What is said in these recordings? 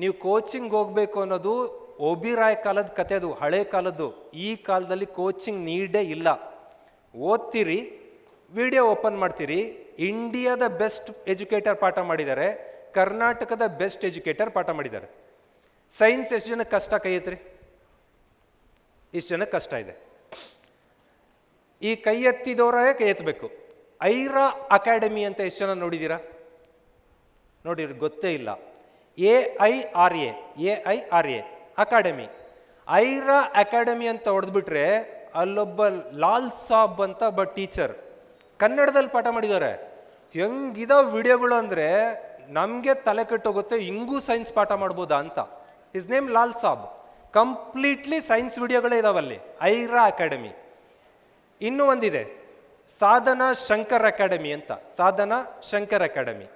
ನೀವು ಕೋಚಿಂಗ್ ಹೋಗಬೇಕು ಅನ್ನೋದು ಒಬಿರಾಯ್ ಕಾಲದ ಕತೆ ಅದು, ಹಳೆ ಕಾಲದ್ದು. ಈ ಕಾಲದಲ್ಲಿ ಕೋಚಿಂಗ್ ನೀಡೇ ಇಲ್ಲ. ಓದ್ತೀರಿ ವಿಡಿಯೋ ಓಪನ್ ಮಾಡ್ತೀರಿ. ಇಂಡಿಯಾದ ಬೆಸ್ಟ್ ಎಜುಕೇಟರ್ ಪಾಠ ಮಾಡಿದ್ದಾರೆ. ಕರ್ನಾಟಕದ ಬೆಸ್ಟ್ ಎಜುಕೇಟರ್ ಪಾಠ ಮಾಡಿದ್ದಾರೆ. ಸೈನ್ಸ್ ಎಷ್ಟು ಜನಕ್ಕೆ ಕಷ್ಟ ಕೈ ಎತ್ರಿ ಇಷ್ಟು ಜನಕ್ಕೆ ಕಷ್ಟ ಇದೆ. ಈ ಕೈ ಎತ್ತಿದವರೇ ಕೈ ಎತ್ತಬೇಕು ಐರಾ ಅಕಾಡೆಮಿ ಅಂತ ಎಷ್ಟು ಜನ ನೋಡಿದ್ದೀರಾ ನೋಡಿರಿ ಗೊತ್ತೇ ಇಲ್ಲ. A I R A A I R A academy Aira academy ಅಂತ ಹೊಡೆದ್ಬಿಟ್ರೆ ಅಲ್ಲೊಬ್ಬ ಲಾಲ್ ಸಾಬ್ ಅಂತ ಒಬ್ಬ ಟೀಚರ್ ಕನ್ನಡದಲ್ಲಿ ಪಾಠ ಮಾಡಿದ್ದಾರೆ ಹೆಂಗಿದಾವ ವಿಡಿಯೋಗಳು ಅಂದರೆ ನಮಗೆ ತಲೆ ಕೆಟ್ಟೋಗುತ್ತೆ ಹಿಂಗೂ ಸೈನ್ಸ್ ಪಾಠ ಮಾಡ್ಬೋದಾ ಅಂತ. Is name Lal Saab. Completely science ವಿಡಿಯೋಗಳೇ ಇದಾವಲ್ಲಿ, ಐರಾ ಅಕಾಡೆಮಿ ಇನ್ನೂ ಒಂದಿದೆ, ಸಾಧನಾ ಶಂಕರ್ ಅಕಾಡೆಮಿ ಅಂತ, ಸಾಧನಾ ಶಂಕರ್ ಅಕಾಡೆಮಿ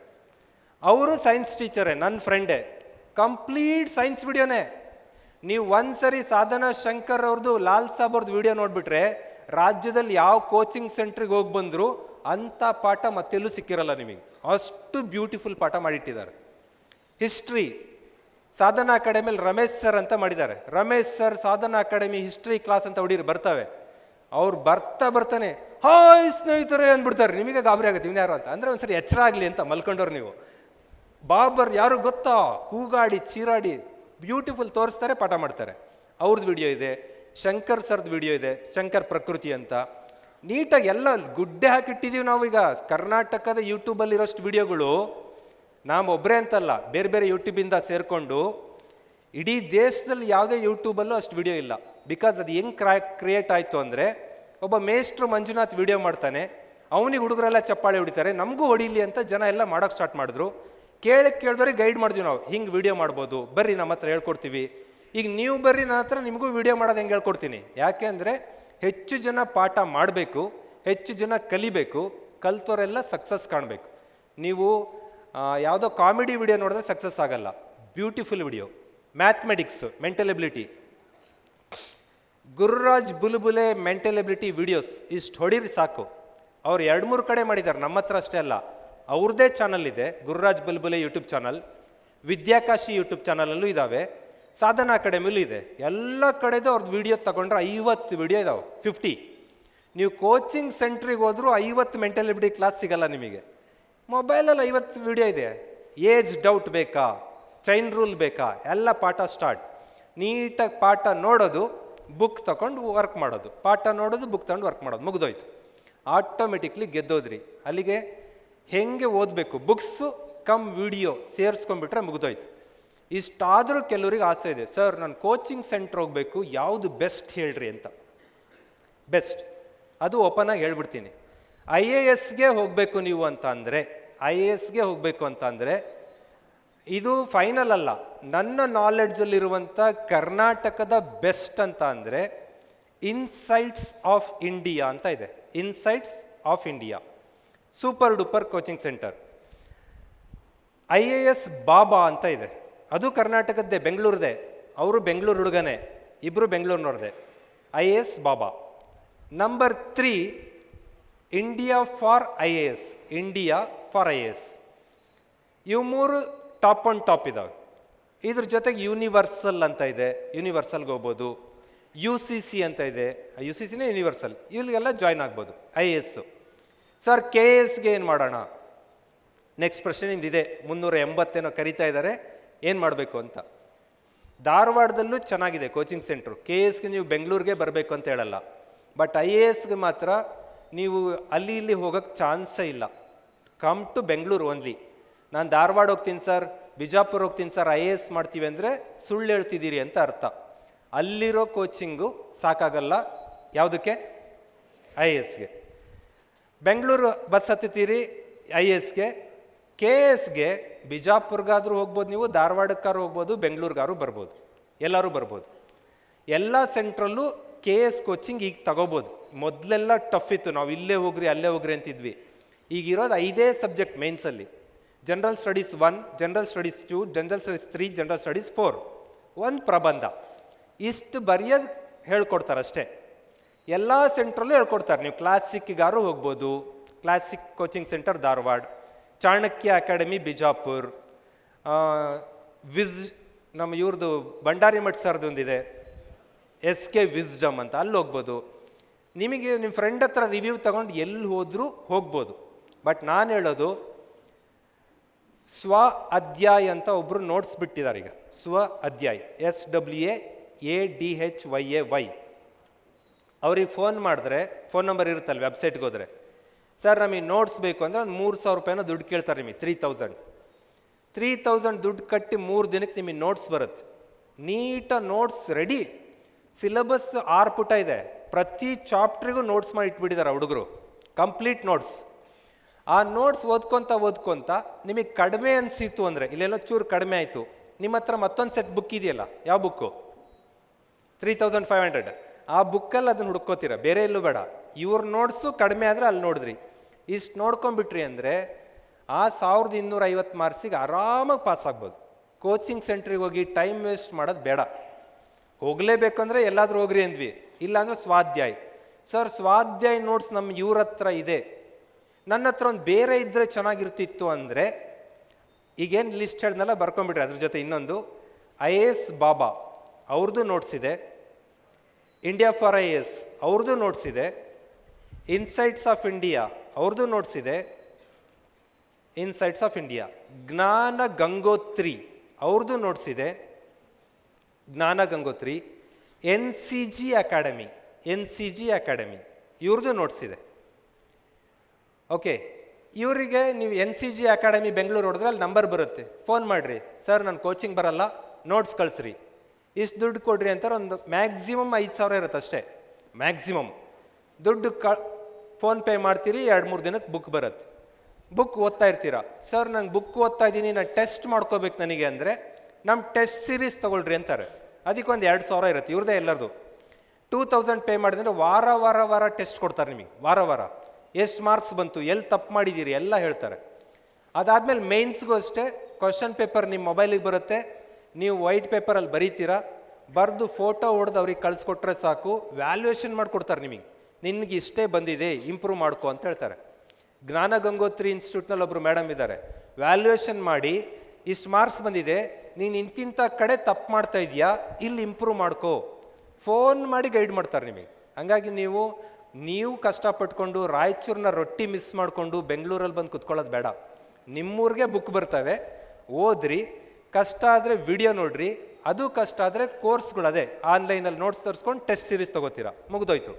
ಅವರು ಸೈನ್ಸ್ ಟೀಚರೇ ನನ್ನ ಫ್ರೆಂಡೇ ಕಂಪ್ಲೀಟ್ ಸೈನ್ಸ್ ವಿಡಿಯೋನೇ ನೀವು ಒಂದ್ಸರಿ ಸಾಧನಾ ಶಂಕರ್ ಅವ್ರದ್ದು ಲಾಲ್ ಸಾಬ್ ಅವ್ರದ್ದು ವಿಡಿಯೋ ನೋಡಿಬಿಟ್ರೆ, ರಾಜ್ಯದಲ್ಲಿ ಯಾವ ಕೋಚಿಂಗ್ ಸೆಂಟ್ರಿಗೆ ಹೋಗಿ ಬಂದರೂ ಅಂಥ ಪಾಠ ಮತ್ತೆಲ್ಲೂ ಸಿಕ್ಕಿರಲ್ಲ ನಿಮಗೆ. ಅಷ್ಟು ಬ್ಯೂಟಿಫುಲ್ ಪಾಠ ಮಾಡಿಟ್ಟಿದ್ದಾರೆ. ಹಿಸ್ಟ್ರಿ ಸಾಧನಾ ಅಕಾಡೆಮಿಯಲ್ಲಿ ರಮೇಶ್ ಸರ್ ಅಂತ ಮಾಡಿದ್ದಾರೆ. Ramesh sir Sadhana academy history class ಅಂತ ಹೊಡೀರಿ ಬರ್ತವೆ. ಅವ್ರು ಬರ್ತಾ ಬರ್ತಾನೆ, ಹಾಯ್ ಸ್ನೇಹಿತರೆ ಅಂದ್ಬಿಡ್ತಾರೆ. ನಿಮಗೆ ಗಾಬರಿ ಆಗುತ್ತೆ, ಇವ್ನು ಯಾರು ಅಂತ. ಅಂದರೆ ಒಂದ್ಸರಿ ಎಚ್ಚರ ಆಗಲಿ ಅಂತ ಮಲ್ಕೊಂಡವ್ರು ನೀವು. ಬಾಬರ್ ಯಾರು ಗೊತ್ತಾ? ಕೂಗಾಡಿ, ಚೀರಾಡಿ ಬ್ಯೂಟಿಫುಲ್ ತೋರಿಸ್ತಾರೆ, ಪಾಠ ಮಾಡ್ತಾರೆ. ಅವ್ರದ್ದು ವಿಡಿಯೋ ಇದೆ, ಶಂಕರ್ ಸರ್ದು ವಿಡಿಯೋ ಇದೆ, ಶಂಕರ್ ಪ್ರಕೃತಿ ಅಂತ. ನೀಟಾಗಿ ಎಲ್ಲ ಗುಡ್ಡೆ ಹಾಕಿಟ್ಟಿದ್ದೀವಿ ನಾವು ಈಗ ಕರ್ನಾಟಕದ ಯೂಟ್ಯೂಬಲ್ಲಿರೋಷ್ಟು ವಿಡಿಯೋಗಳು ನಾವು ಒಬ್ಬರೇ ಅಂತಲ್ಲ, ಬೇರೆ ಬೇರೆ ಯೂಟ್ಯೂಬಿಂದ ಸೇರಿಕೊಂಡು ಇಡೀ ದೇಶದಲ್ಲಿ ಯಾವುದೇ ಯೂಟ್ಯೂಬಲ್ಲೂ ಅಷ್ಟು ವಿಡಿಯೋ ಇಲ್ಲ. ಬಿಕಾಸ್ ಅದು ಹೆಂಗೆ ಕ್ರಾ ಕ್ರಿಯೇಟ್ ಆಯಿತು ಅಂದರೆ ಒಬ್ಬ ಮೇಸ್ಟ್ರು ಮಂಜುನಾಥ್ ವಿಡಿಯೋ ಮಾಡ್ತಾನೆ. ಅವನಿಗೆ ಹುಡುಗರೆಲ್ಲ ಚಪ್ಪಾಳೆ ಹೊಡಿತಾರೆ. ನಮಗೂ ಹೊಡಿಲಿ ಅಂತ ಜನ ಎಲ್ಲ ಮಾಡೋಕ್ಕೆ ಸ್ಟಾರ್ಟ್ ಮಾಡಿದ್ರು. ಕೇಳಕ್ಕೆ ಕೇಳಿದವ್ರಿಗೆ ಗೈಡ್ ಮಾಡ್ತೀವಿ ನಾವು. ಹಿಂಗೆ ವಿಡಿಯೋ ಮಾಡ್ಬೋದು, ಬರ್ರಿ ನಮ್ಮ ಹತ್ರ ಹೇಳ್ಕೊಡ್ತೀವಿ. ಈಗ ನೀವು ಬರ್ರಿ ನನ್ನ ಹತ್ರ, ನಿಮಗೂ ವಿಡಿಯೋ ಮಾಡೋದು ಹೆಂಗೆ ಹೇಳ್ಕೊಡ್ತೀನಿ. ಯಾಕೆ ಅಂದರೆ ಹೆಚ್ಚು ಜನ ಪಾಠ ಮಾಡಬೇಕು, ಹೆಚ್ಚು ಜನ ಕಲಿಬೇಕು, ಕಲ್ತೋರೆಲ್ಲ ಸಕ್ಸಸ್ ಕಾಣಬೇಕು. ನೀವು ಯಾವುದೋ ಕಾಮಿಡಿ ವಿಡಿಯೋ ನೋಡಿದ್ರೆ ಸಕ್ಸಸ್ ಆಗಲ್ಲ. Beautiful video mathematics mental ability Gururaj Bulbule mental ability videos ಇಷ್ಟು ಹೊಡೀರಿ ಸಾಕು. ಅವ್ರು ಎರಡು ಮೂರು ಕಡೆ ಮಾಡಿದ್ದಾರೆ ನಮ್ಮ ಹತ್ರ ಅಷ್ಟೇ ಅಲ್ಲ. ಅವ್ರದ್ದೇ ಚಾನಲ್ ಇದೆ, Gururaj Bulbule YouTube channel Vidyakashi YouTube ಚಾನಲಲ್ಲೂ ಇದ್ದಾವೆ ಸಾಧನಾ ಅಕಾಡೆಮಿಲೂ ಇದೆ. ಎಲ್ಲ ಕಡೆದು ಅವ್ರದ್ದು ವಿಡಿಯೋ ತಗೊಂಡ್ರೆ ಐವತ್ತು ವಿಡಿಯೋ ಇದಾವೆ ಫಿಫ್ಟಿ ನೀವು ಕೋಚಿಂಗ್ ಸೆಂಟ್ರಿಗೆ ಹೋದರೂ ಐವತ್ತು ಮೆಂಟಲ್ ಎಬಿಲಿಟಿ ಕ್ಲಾಸ್ ಸಿಗಲ್ಲ ನಿಮಗೆ. ಮೊಬೈಲಲ್ಲಿ ಐವತ್ತು ವಿಡಿಯೋ ಇದೆ. ಏಜ್ ಡೌಟ್ ಬೇಕಾ? ಚೈನ್ ರೂಲ್ ಬೇಕಾ? ಎಲ್ಲ ಪಾಠ ಸ್ಟಾರ್ಟ್ ನೀಟಾಗಿ ಪಾಠ ನೋಡೋದು ಬುಕ್ ತಗೊಂಡು ವರ್ಕ್ ಮಾಡೋದು. ಪಾಠ ನೋಡೋದು ಬುಕ್ ತಗೊಂಡು ವರ್ಕ್ ಮಾಡೋದು. ಮುಗ್ದೋಯ್ತು. ಆಟೋಮೆಟಿಕ್ಲಿ ಗೆದ್ದೋದ್ರಿ. ಅಲ್ಲಿಗೆ ಹೆಂಗೆ ಓದಬೇಕು? ಬುಕ್ಸು ಕಮ್ ವಿಡಿಯೋ ಸೇರಿಸ್ಕೊಂಡ್ಬಿಟ್ರೆ ಮುಗಿದೋಯ್ತು. ಇಷ್ಟಾದರೂ ಕೆಲವರಿಗೆ ಆಸೆ ಇದೆ, ಸರ್, ನಾನು ಕೋಚಿಂಗ್ ಸೆಂಟ್ರ್ ಹೋಗಬೇಕು, ಯಾವುದು ಬೆಸ್ಟ್ ಹೇಳ್ರಿ ಅಂತ. ಬೆಸ್ಟ್ ಅದು ಓಪನ್ ಆಗಿ ಹೇಳ್ಬಿಡ್ತೀನಿ. ಐ ಎ ಎಸ್ಗೆ ಹೋಗಬೇಕು ನೀವು ಅಂತ ಅಂದರೆ ಐ ಎ ಎಸ್ಗೆ ಹೋಗಬೇಕು ಅಂತ ಅಂದರೆ ಇದು ಫೈನಲ್ ಅಲ್ಲ. ನನ್ನ ನಾಲೆಡ್ಜಲ್ಲಿರುವಂಥ ಕರ್ನಾಟಕದ ಬೆಸ್ಟ್ ಅಂತ ಅಂದರೆ ಇನ್ಸೈಟ್ಸ್ ಆಫ್ ಇಂಡಿಯಾ ಅಂತ ಇದೆ. Insights of India super duper coaching centre. I A S Baba ಅಂತ ಇದೆ. ಅದು ಕರ್ನಾಟಕದ್ದೇ, ಬೆಂಗಳೂರದೇ. ಅವರು ಬೆಂಗಳೂರು ಹುಡುಗನೇ. ಇಬ್ಬರು ಬೆಂಗಳೂರಿನವ್ರದೇ. I A S Baba. Number three India for I A S India for I A S ಇವು ಮೂರು ಟಾಪ್ ಆನ್ ಟಾಪ್ ಇದಾವೆ. ಇದ್ರ ಜೊತೆಗೆ ಯೂನಿವರ್ಸಲ್ ಅಂತ ಇದೆ. ಯೂನಿವರ್ಸಲ್ಗೆ ಹೋಗ್ಬೋದು. ಯು ಸಿ ಸಿ ಅಂತ ಇದೆ. ಯು ಸಿ ಸಿನೇ ಯೂನಿವರ್ಸಲ್ ಇಲ್ಲಿಗೆಲ್ಲ ಜಾಯ್ನ್ ಆಗ್ಬೋದು. I A S sir K ಎಸ್ಗೆ ಏನು ಮಾಡೋಣ? ನೆಕ್ಸ್ಟ್ ಪ್ರಶ್ನೆ ಇದೆ ಮುನ್ನೂರ ಎಂಬತ್ತೇನೋ ಕರಿತಾ ಇದ್ದಾರೆ. ಏನು ಮಾಡಬೇಕು ಅಂತ? ಧಾರವಾಡದಲ್ಲೂ ಚೆನ್ನಾಗಿದೆ ಕೋಚಿಂಗ್ ಸೆಂಟ್ರು ಕೆ ಎಸ್ಗೆ ನೀವು ಬೆಂಗಳೂರಿಗೆ ಬರಬೇಕು ಅಂತ ಹೇಳಲ್ಲ. ಬಟ್ ಐ ಎ ಎಸ್ಗೆ ಮಾತ್ರ ನೀವು ಅಲ್ಲಿ ಇಲ್ಲಿ ಹೋಗೋಕ್ಕೆ ಚಾನ್ಸೇ ಇಲ್ಲ. ಕಮ್ ಟು ಬೆಂಗಳೂರು ಓನ್ಲಿ ನಾನು ಧಾರವಾಡ ಹೋಗ್ತೀನಿ ಸರ್ ಬಿಜಾಪುರ ಹೋಗ್ತೀನಿ ಸರ್ ಐ ಎ ಎಸ್ ಮಾಡ್ತೀವಿ ಅಂದರೆ ಸುಳ್ಳು ಹೇಳ್ತಿದ್ದೀರಿ ಅಂತ ಅರ್ಥ. ಅಲ್ಲಿರೋ ಕೋಚಿಂಗು ಸಾಕಾಗಲ್ಲ. ಯಾವುದಕ್ಕೆ? ಐ ಎ ಎಸ್ಗೆ ಬೆಂಗಳೂರು ಬಸ್ ಹತ್ತಿತೀರಿ ಐ ಎಸ್ಗೆ, ಕೆ ಎಸ್ಗೆ ಬಿಜಾಪುರ್ಗಾದರೂ ಹೋಗ್ಬೋದು ನೀವು ಧಾರವಾಡಕ್ಕಾರು ಹೋಗ್ಬೋದು ಬೆಂಗಳೂರಿಗಾರು ಬರ್ಬೋದು. ಎಲ್ಲರೂ ಬರ್ಬೋದು. ಎಲ್ಲ ಸೆಂಟ್ರಲ್ಲೂ ಕೆ ಎಸ್ ಕೋಚಿಂಗ್ ಈಗ ತಗೋಬೋದು. ಮೊದಲೆಲ್ಲ ಟಫ್ ಇತ್ತು. ನಾವು ಇಲ್ಲೇ ಹೋಗ್ರಿ, ಅಲ್ಲೇ ಹೋಗ್ರಿ ಅಂತಿದ್ವಿ. ಈಗಿರೋದು ಐದೇ subject ಮೇನ್ಸಲ್ಲಿ. General studies one general studies two general studies three general studies four ಒಂದು ಪ್ರಬಂಧ. ಇಷ್ಟು ಬರೆಯೋದು ಹೇಳ್ಕೊಡ್ತಾರೆ ಅಷ್ಟೇ ಎಲ್ಲ ಸೆಂಟ್ರಲ್ಲೂ ಹೇಳ್ಕೊಡ್ತಾರೆ. ನೀವು ಕ್ಲಾಸಿಕ್ಗಾರು ಹೋಗ್ಬೋದು. Classic coaching centre Dharwad, Chanakya academy Bijapur ವಿಸ್ ನಮ್ಮ ಇವ್ರದ್ದು ಭಂಡಾರಿ ಮಠ ಸರ್ದು ಒಂದಿದೆ ಎಸ್ ಕೆ ವಿಸ್ಡಮ್ ಅಂತ ಅಲ್ಲಿ ಹೋಗ್ಬೋದು. ನಿಮಗೆ ನಿಮ್ಮ ಫ್ರೆಂಡ್ ಹತ್ರ ರಿವ್ಯೂ ತಗೊಂಡು ಎಲ್ಲಿ ಹೋದರೂ ಹೋಗ್ಬೋದು. ಬಟ್ ನಾನು ಹೇಳೋದು, ಸ್ವ ಅಧ್ಯಾಯ ಅಂತ ಒಬ್ಬರು ನೋಟ್ಸ್ ಬಿಟ್ಟಿದ್ದಾರೆ ಈಗ Swa Adhyaya, S W A A D H Y A Y. ಅವ್ರಿಗೆ ಫೋನ್ ಮಾಡಿದ್ರೆ ಫೋನ್ ನಂಬರ್ ಇರುತ್ತಲ್ಲ ವೆಬ್ಸೈಟ್ಗೆ ಹೋದರೆ. ಸರ್ ನಮಗೆ ನೋಟ್ಸ್ ಬೇಕು ಅಂದರೆ ಒಂದು ಮೂರು ಸಾವಿರ ರೂಪಾಯಿನ ದುಡ್ಡು ಕೇಳ್ತಾರೆ ನಿಮಗೆ ತ್ರೀ ತೌಸಂಡ್ ತ್ರೀ ತೌಸಂಡ್ ದುಡ್ಡು ಕಟ್ಟಿ ಮೂರು ದಿನಕ್ಕೆ ನಿಮಗೆ ನೋಟ್ಸ್ ಬರುತ್ತೆ. ನೀಟ ನೋಟ್ಸ್ ರೆಡಿ ಸಿಲೆಬಸ್ ಆರು ಪುಟ ಇದೆ. ಪ್ರತಿ ಚಾಪ್ಟ್ರಿಗೂ ನೋಟ್ಸ್ ಮಾಡಿ ಇಟ್ಬಿಟ್ಟಿದ್ದಾರೆ ಹುಡುಗರು. ಕಂಪ್ಲೀಟ್ ನೋಟ್ಸ್ ಆ ನೋಟ್ಸ್ ಓದ್ಕೊತ ಓದ್ಕೊತ ನಿಮಗೆ ಕಡಿಮೆ ಅನಿಸಿತು ಅಂದರೆ, ಇಲ್ಲೆಲ್ಲ ಚೂರು ಕಡಿಮೆ ಆಯಿತು. ನಿಮ್ಮ ಹತ್ರ ಮತ್ತೊಂದು ಸೆಟ್ ಬುಕ್ ಇದೆಯಲ್ಲ, ಯಾವ book three thousand five hundred ಆ ಬುಕ್ಕಲ್ಲಿ ಅದನ್ನ ಹುಡ್ಕೋತೀರ? ಬೇರೆ ಎಲ್ಲೂ ಬೇಡ. ಇವ್ರ ನೋಟ್ಸು ಕಡಿಮೆ ಆದರೆ ಅಲ್ಲಿ ನೋಡಿದ್ರಿ. ಇಷ್ಟು ನೋಡ್ಕೊಂಬಿಟ್ರಿ ಅಂದರೆ ಆ ಸಾವಿರದ ಇನ್ನೂರ ಐವತ್ತು ಮಾರ್ಕ್ಸಿಗೆ ಆರಾಮಾಗಿ ಪಾಸ್ ಆಗ್ಬೋದು. ಕೋಚಿಂಗ್ ಸೆಂಟ್ರಿಗೆ ಹೋಗಿ ಟೈಮ್ ವೇಸ್ಟ್ ಮಾಡೋದು ಬೇಡ. ಹೋಗಲೇಬೇಕು ಅಂದರೆ ಎಲ್ಲಾದರೂ ಹೋಗ್ರಿ ಅಂದ್ವಿ. ಇಲ್ಲಾಂದ್ರೆ ಸ್ವಾಧ್ಯಾಯ. ಸರ್ ಸ್ವಾಧ್ಯಾಯ ನೋಟ್ಸ್ ನಮ್ಮ ಇವ್ರ ಹತ್ರ ಇದೆ. ನನ್ನ ಹತ್ರ ಒಂದು ಬೇರೆ ಇದ್ದರೆ ಚೆನ್ನಾಗಿರ್ತಿತ್ತು ಅಂದರೆ, ಈಗೇನು ಲಿಸ್ಟ್ ಹೇಳಿದ್ನೆಲ್ಲ ಬರ್ಕೊಂಬಿಟ್ರಿ ಅದ್ರ ಜೊತೆ ಇನ್ನೊಂದು. ಐ ಎ ಎಸ್ ಬಾಬಾ ಅವ್ರದ್ದು ನೋಟ್ಸ್ ಇದೆ. ಇಂಡಿಯಾ ಫಾರ್ ಐ ಎಸ್ ಅವ್ರದ್ದು ನೋಟ್ಸ್ ಇದೆ. ಇನ್ಸೈಟ್ಸ್ ಆಫ್ ಇಂಡಿಯಾ ಅವ್ರದ್ದು ನೋಟ್ಸ್ ಇದೆ. Insights of India Jnana Gangotri ಅವ್ರದ್ದು ನೋಟ್ಸ್ ಇದೆ. Jnana Gangotri N C G academy N C G academy ಇವ್ರದ್ದು ನೋಟ್ಸ್ ಇದೆ. ಓಕೆ ಇವರಿಗೆ ನೀವು N C G academy Bengaluru ಹೊಡೆದ್ರೆ ಅಲ್ಲಿ ನಂಬರ್ ಬರುತ್ತೆ. ಫೋನ್ ಮಾಡಿರಿ. ಸರ್ ನಾನು ಕೋಚಿಂಗ್ ಬರಲ್ಲ. ನೋಟ್ಸ್ ಕಳಿಸ್ರಿ. ಇಷ್ಟು ದುಡ್ಡು ಕೊಡ್ರಿ ಅಂತಾರೆ ಒಂದು ಮ್ಯಾಕ್ಸಿಮಮ್ ಐದು ಸಾವಿರ ಇರುತ್ತೆ ಅಷ್ಟೇ. ಮ್ಯಾಕ್ಸಿಮಮ್ ದುಡ್ಡು ಕ ಫೋನ್ಪೇ ಮಾಡ್ತೀರಿ, ಎರಡು ಮೂರು ದಿನಕ್ಕೆ ಬುಕ್ ಬರುತ್ತೆ. ಬುಕ್ ಓದ್ತಾ ಇರ್ತೀರಾ? ಸರ್ ನಂಗೆ ಬುಕ್ ಓದ್ತಾ ಇದ್ದೀನಿ, ನಾನು ಟೆಸ್ಟ್ ಮಾಡ್ಕೋಬೇಕು ನನಗೆ ಅಂದರೆ ನಮ್ಮ ಟೆಸ್ಟ್ ಸೀರೀಸ್ ತೊಗೊಳ್ರಿ ಅಂತಾರೆ. ಅದಕ್ಕೊಂದು ಎರಡು ಸಾವಿರ ಇರುತ್ತೆ, ಇವ್ರದೇ ಎಲ್ಲರದು. ಟೂ ತೌಸಂಡ್ ಪೇ ಮಾಡಿದ್ರೆ ವಾರ ವಾರ ವಾರ ಟೆಸ್ಟ್ ಕೊಡ್ತಾರೆ ನಿಮಗೆ, ವಾರ ವಾರ. ಎಷ್ಟು ಮಾರ್ಕ್ಸ್ ಬಂತು ಎಲ್ಲಿ ತಪ್ಪು ಮಾಡಿದ್ದೀರಿ ಎಲ್ಲ ಹೇಳ್ತಾರೆ. ಅದಾದಮೇಲೆ ಮೇನ್ಸ್ಗೂ ಅಷ್ಟೇ ಕ್ವಶನ್ ಪೇಪರ್ ನಿಮ್ಮ ಮೊಬೈಲಿಗೆ ಬರುತ್ತೆ ನೀವು ವೈಟ್ ಪೇಪರಲ್ಲಿ ಬರೀತೀರಾ? ಬರೆದು ಫೋಟೋ ಹೊಡೆದು ಅವ್ರಿಗೆ ಕಳಿಸ್ಕೊಟ್ರೆ ಸಾಕು. ವ್ಯಾಲ್ಯೂಯೇಷನ್ ಮಾಡಿಕೊಡ್ತಾರೆ ನಿಮಗೆ. ನಿನಗೆ ಇಷ್ಟೇ ಬಂದಿದೆ ಇಂಪ್ರೂವ್ ಮಾಡ್ಕೊ ಅಂತ ಹೇಳ್ತಾರೆ. ಜ್ಞಾನ ಗಂಗೋತ್ರಿ ಇನ್ಸ್ಟಿಟ್ಯೂಟ್ನಲ್ಲಿ ಒಬ್ಬರು ಮೇಡಮ್ ಇದ್ದಾರೆ. ವ್ಯಾಲ್ಯೂಯೇಷನ್ ಮಾಡಿ, ಇಷ್ಟು ಮಾರ್ಕ್ಸ್ ಬಂದಿದೆ, ನೀನು ಇಂತಿಂಥ ಕಡೆ ತಪ್ಪು ಮಾಡ್ತಾ ಇದೆಯಾ ಇಲ್ಲಿ ಇಂಪ್ರೂವ್ ಮಾಡ್ಕೋ. ಫೋನ್ ಮಾಡಿ ಗೈಡ್ ಮಾಡ್ತಾರೆ ನಿಮಗೆ. ಹಂಗಾಗಿ ನೀವು ನೀವು ಕಷ್ಟಪಟ್ಕೊಂಡು ರಾಯಚೂರಿನ ರೊಟ್ಟಿ ಮಿಸ್ ಮಾಡಿಕೊಂಡು ಬೆಂಗಳೂರಲ್ಲಿ ಬಂದು ಕುತ್ಕೊಳ್ಳೋದು ಬೇಡ. ನಿಮ್ಮೂರಿಗೆ ಬುಕ್ ಬರ್ತವೆ. ಓದ್ರಿ. ಕಷ್ಟ ಆದರೆ ವಿಡಿಯೋ ನೋಡ್ರಿ, ಅದು ಕಷ್ಟ ಆದರೆ ಕೋರ್ಸ್ಗಳು ಅದೇ ಆನ್ಲೈನಲ್ಲಿ ನೋಟ್ಸ್ ತರಿಸ್ಕೊಂಡು ಟೆಸ್ಟ್ ಸೀರೀಸ್ ತೊಗೋತೀರಾ, ಮುಗ್ದೋಯ್ತು.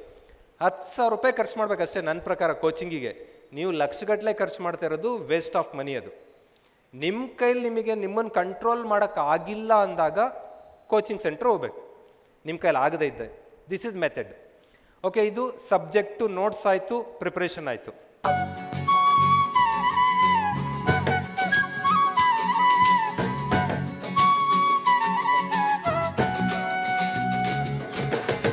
ಹತ್ತು ಸಾವಿರ ರೂಪಾಯಿ ಖರ್ಚು ಮಾಡಬೇಕಷ್ಟೇ ನನ್ನ ಪ್ರಕಾರ ಕೋಚಿಂಗಿಗೆ ನೀವು ಲಕ್ಷಗಟ್ಟಲೆ ಖರ್ಚು ಮಾಡ್ತಾ ಇರೋದು ವೇಸ್ಟ್ ಆಫ್ ಮನಿ ಅದು. ನಿಮ್ಮ ಕೈಲಿ ನಿಮಗೆ ನಿಮ್ಮನ್ನು ಕಂಟ್ರೋಲ್ ಮಾಡೋಕ್ಕಾಗಿಲ್ಲ ಅಂದಾಗ ಕೋಚಿಂಗ್ ಸೆಂಟ್ರ್ ಹೋಗ್ಬೇಕು. ನಿಮ್ಮ ಕೈಲಿ ಆಗದೇ ಇದ್ದೆ. ದಿಸ್ ಇಸ್ ಮೆಥಡ್ ಓಕೆ ಇದು ಸಬ್ಜೆಕ್ಟು ನೋಟ್ಸ್ ಆಯಿತು ಪ್ರಿಪ್ರೇಷನ್ ಆಯಿತು.